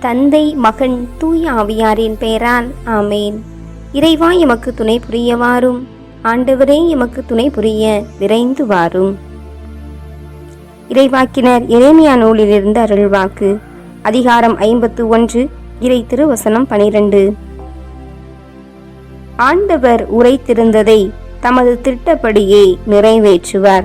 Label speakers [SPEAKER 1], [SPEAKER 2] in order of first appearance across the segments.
[SPEAKER 1] தந்தை மகன் தூய ஆவியாரின் பெயரால் ஆமேன். இறைவா எமக்கு துணை புரிய வாரும் ஆண்டவரே எமக்கு துணை புரிய விரைந்து வாரும். இறைவாக்கினர் இறைமையா நூலிலிருந்து அருள்வாக்கு. அதிகாரம் ஐம்பத்து ஒன்று இறை திருவசனம் பனிரெண்டு. ஆண்டவர் உரைத்திருந்ததை தமது திட்டப்படியே நிறைவேற்றுவார்.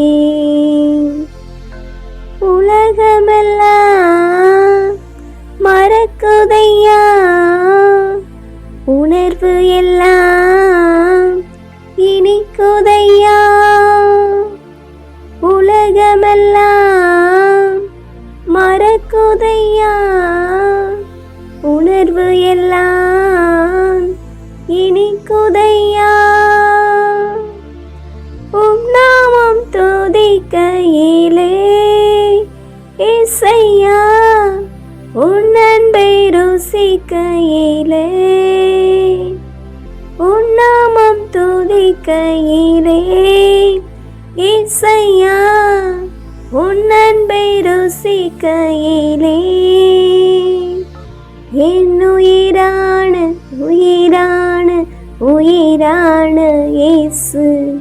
[SPEAKER 1] உலகமெல்லாம் மறக்குதையா? உணர்வு எல்லாம் இனிக்குதையா? உம் நாமம் துதிக்கையிலே இசையா? உன் அன்பை ருசிக்கையிலே உன் நாமம் துதிக்கையிலே இசையா உன் அன்பை ருசிக்கையிலே. என் உயிரான உயிரான உயிரான இயேசு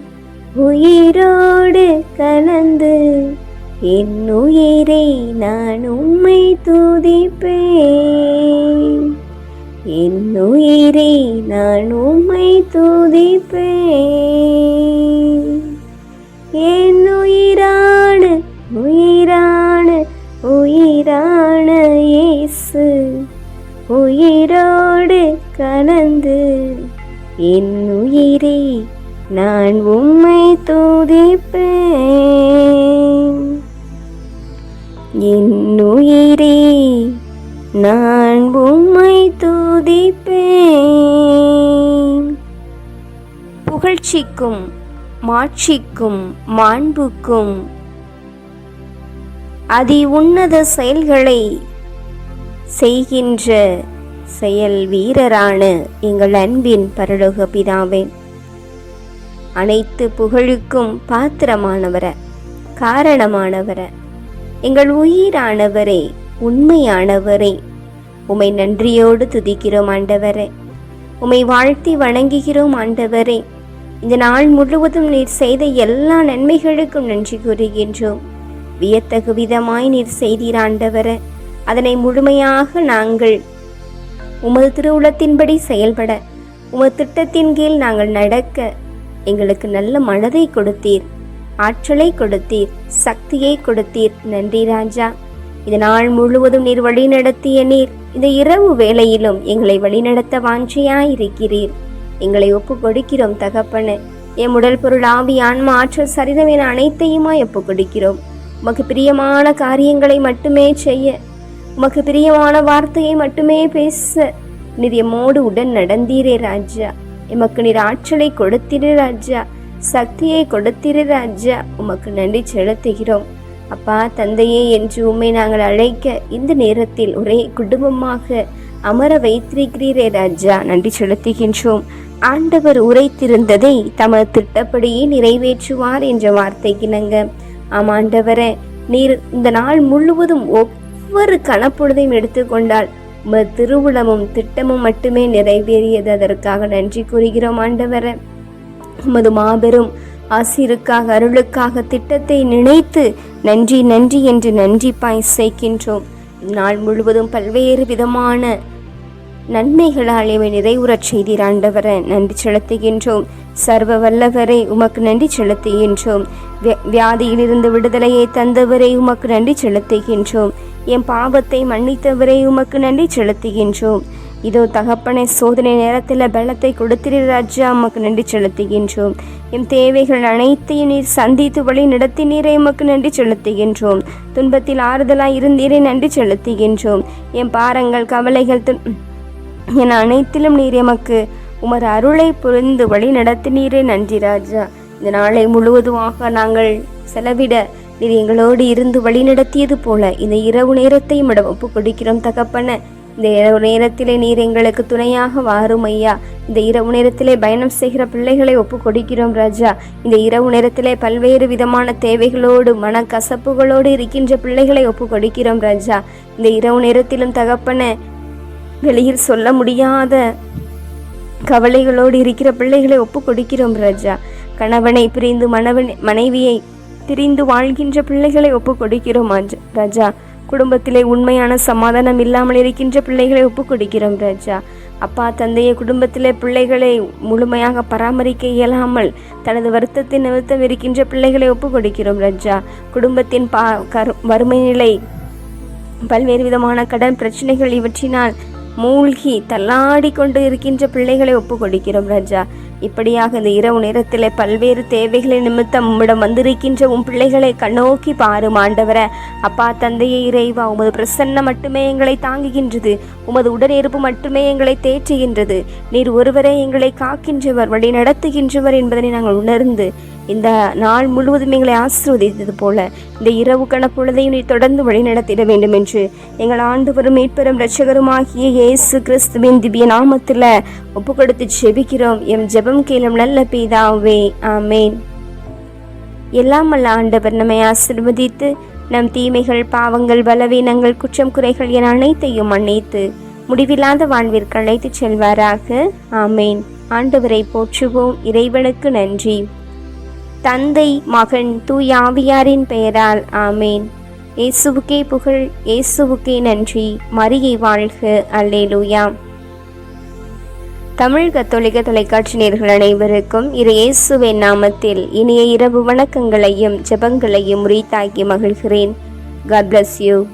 [SPEAKER 1] உயிரோடு கலந்து என் உயிரை நான் உம்மை துதிப்பேன். என் உயிரை நான் உம்மை துதிப்பேன். என் உயிரான உயிரான உயிரான இயேசு. உயிரோடு கலந்து என் உயிரே நான் உம்மை துதிப்பேன். என் உயிரே நான் உம்மை துதிப்பேன். புகழ்ச்சிக்கும் மாட்சிக்கும் மாண்புக்கும். அதி உன்னத செயல்களை செய்கின்ற செயல் வீரரான எங்கள் அன்பின் பரலோக பிதாவே. அனைத்து புகழுக்கும் பாத்திரமானவர காரணமானவர எங்கள் உயிரானவரே உண்மையானவரே உமை நன்றியோடு துதிக்கிறோம் ஆண்டவரே. உமை வாழ்த்தி வணங்குகிறோம் ஆண்டவரே. இந்த நாள் முழுவதும் நீர் செய்த எல்லா நன்மைகளுக்கும் நன்றி கூறுகின்றோம். வியத்தகு விதமாய் நீர் செய்தீர் ஆண்டவரே அதனை முழுமையாக நாங்கள் உமது திருவுளத்தின்படி செயல்பட உமது திட்டத்தின் கீழ் நாங்கள் நடக்க எங்களுக்கு நல்ல மனதை கொடுத்தீர் ஆற்றலை கொடுத்தீர் சக்தியை கொடுத்தீர். நன்றி ராஜா. இந்த நாள் முழுவதும் நீர் வழி நடத்திய நீர் இந்த இரவு வேளையிலும் எங்களை வழிநடத்த வாஞ்சியாயிருக்கிறீர். எங்களை ஒப்பு கொடுக்கிறோம் தகப்பனே. என் உடல் பொருள் ஆவி ஆன்மா ஆற்றல் சரிதம் என அனைத்தையுமா ஒப்பு கொடுக்கிறோம் உமக்கு பிரியமான காரியங்களை மட்டுமே செய்ய உமக்கு பிரியமான வார்த்தையை மட்டுமே பேச நீர் எம்மோடு உடன் நடந்தீரே ராஜா. எமக்கு நீர் ஆற்றலை கொடுத்திரு ராஜா. சக்தியை கொடுத்திரு ராஜா. உமக்கு நன்றி செலுத்துகிறோம். அப்பா தந்தையே என்று உம்மை நாங்கள் அழைக்க இந்த நேரத்தில் ஒரே குடும்பமாக அமர வைத்திருக்கிறீரே ராஜா. நன்றி செலுத்துகின்றோம். ஆண்டவர் உரைத்திருந்ததை தமது திட்டப்படியே நிறைவேற்றுவார் என்ற வார்த்தைக்கு நாங்க ஆண்டவரே நீர் இந்த நாள் முழுவதும் ஒவ்வொரு கணப்பொழுதையும் எடுத்துக்கொண்டால் உமது திருவுளமும் திட்டமும் மட்டுமே நிறைவேறியது. அதற்காக நன்றி கூறுகிறோம் ஆண்டவரே. உமது மாபெரும் ஆசிருக்காக அருளுக்காக திட்டத்தை நினைத்து நன்றி நன்றி என்று நன்றி பாய் சேர்க்கின்றோம் நாள் முழுவதும் பல்வேறு விதமான நன்மைகளால் இவை நிறைவுறச் செய்தீர் ஆண்டவரை. நன்றி செலுத்துகின்றோம். சர்வ வல்லவரை உமக்கு நன்றி செலுத்துகின்றோம். வியா- வியாதியிலிருந்து விடுதலையை தந்தவரை உமக்கு நன்றி செலுத்துகின்றோம். என் பாவத்தை மன்னித்தவரை உமக்கு நன்றி செலுத்துகின்றோம். இதோ தகப்பனை சோதனை நேரத்தில் பலத்தை கொடுத்திரு ராஜா உமக்கு நன்றி செலுத்துகின்றோம். என் தேவைகள் அனைத்தையும் நீர் சந்தித்து வழி நடத்தினீரை உமக்கு நன்றி செலுத்துகின்றோம். துன்பத்தில் ஆறுதலாய் இருந்தீரை நன்றி செலுத்துகின்றோம். என் பாரங்கள் கவலைகள் துன் என அனைத்திலும் நீர் எமக்கு உமது அருளை புரிந்து வழி நடத்தினீரே நன்றி ராஜா. இந்த நாளை முழுவதுமாக நாங்கள் செலவிட நீர் எங்களோடு இருந்து வழி நடத்தியது போல இந்த இரவு நேரத்தையும் இடம் ஒப்பு கொடுக்கிறோம் தகப்பன. இந்த இரவு நேரத்திலே நீர் எங்களுக்கு துணையாக வாரும் ஐயா. இந்த இரவு நேரத்திலே பயணம் செய்கிற பிள்ளைகளை ஒப்பு கொடுக்கிறோம் ராஜா. இந்த இரவு நேரத்திலே பல்வேறு விதமான தேவைகளோடு மனக்கசப்புகளோடு இருக்கின்ற பிள்ளைகளை ஒப்பு கொடுக்கிறோம் ராஜா. இந்த இரவு நேரத்திலும் தகப்பன வெளியில் சொல்ல முடியாத கவலைகளோடு இருக்கிற பிள்ளைகளை ஒப்பு கொடுக்கிறோம் ராஜா. கணவனை பிரிந்து மணவன் மனைவியை பிரிந்து வாழ்கின்ற பிள்ளைகளை ஒப்பு கொடுக்கிறோம் ராஜா. குடும்பத்திலே உண்மையான சமாதானம் இல்லாமல் இருக்கின்ற பிள்ளைகளை ஒப்பு கொடுக்கிறோம் ராஜா. அப்பா தந்தையை குடும்பத்திலே பிள்ளைகளை முழுமையாக பராமரிக்க இயலாமல் தனது வருத்தத்தின் நிமித்தம் இருக்கின்ற பிள்ளைகளை ஒப்பு கொடுக்கிறோம் ராஜா. குடும்பத்தின் பா கரு வறுமை நிலை பல்வேறு விதமான கடன் பிரச்சனைகள் இவற்றினால் மூழ்கி தள்ளாடி கொண்டு இருக்கின்ற பிள்ளைகளை ஒப்பு கொடுக்கிறோம் ராஜா. இப்படியாக இந்த இரவு நேரத்தில் பல்வேறு தேவைகளை நிமித்தம் உம்மிடம் வந்திருக்கின்ற உன் பிள்ளைகளை கண்ணோக்கி பாரும் ஆண்டவர. அப்பா தந்தையை இறைவா உமது பிரசன்னம் மட்டுமே எங்களை தாங்குகின்றது. உமது உடனிருப்பு மட்டுமே எங்களை தேற்றுகின்றது. நீர் ஒருவரே எங்களை காக்கின்றவர் வழி நடத்துகின்றவர் என்பதனை நாங்கள் உணர்ந்து இந்த நாள் முழுவதும் எங்களை ஆசிர்வதித்தது போல இந்த இரவு கணப்பொழுதையும் நீ தொடர்ந்து வழிநடத்திட வேண்டும் என்று எங்கள் ஆண்டவரும் மீட்பெரும் இரட்சகருமாகிய இயேசு கிறிஸ்துவின் திவ்ய நாமத்தில் ஒப்பு கொடுத்து ஜெபிக்கிறோம். எம் ஜெபம் கேளும் நல்ல பீதாவே ஆமேன். எல்லாம் அல்ல ஆண்டவர் நம்மை ஆசிர்வதித்து நம் தீமைகள் பாவங்கள் பலவீனங்கள் குற்றம் குறைகள் என அனைத்தையும் மன்னித்து முடிவில்லாத வாழ்விற்கு அழைத்துச் செல்வாராக. ஆமேன். ஆண்டவரை போற்றுவோம். இறைவனுக்கு நன்றி. தந்தை மகன் தூயாவியாரின் பெயரால் ஆமேன். இயேசுவுக்கே புகழ் இயேசுவுக்கே நன்றி. மரியை வாழ்க. அல்லேலூயா. தமிழ் கத்தோலிக்க தொலைக்காட்சி நேர்கள் அனைவருக்கும் இரு இயேசுவின் நாமத்தில் இனிய இரவு வணக்கங்களையும் ஜெபங்களையும் உரித்தாக்கி மகிழ்கிறேன். God bless you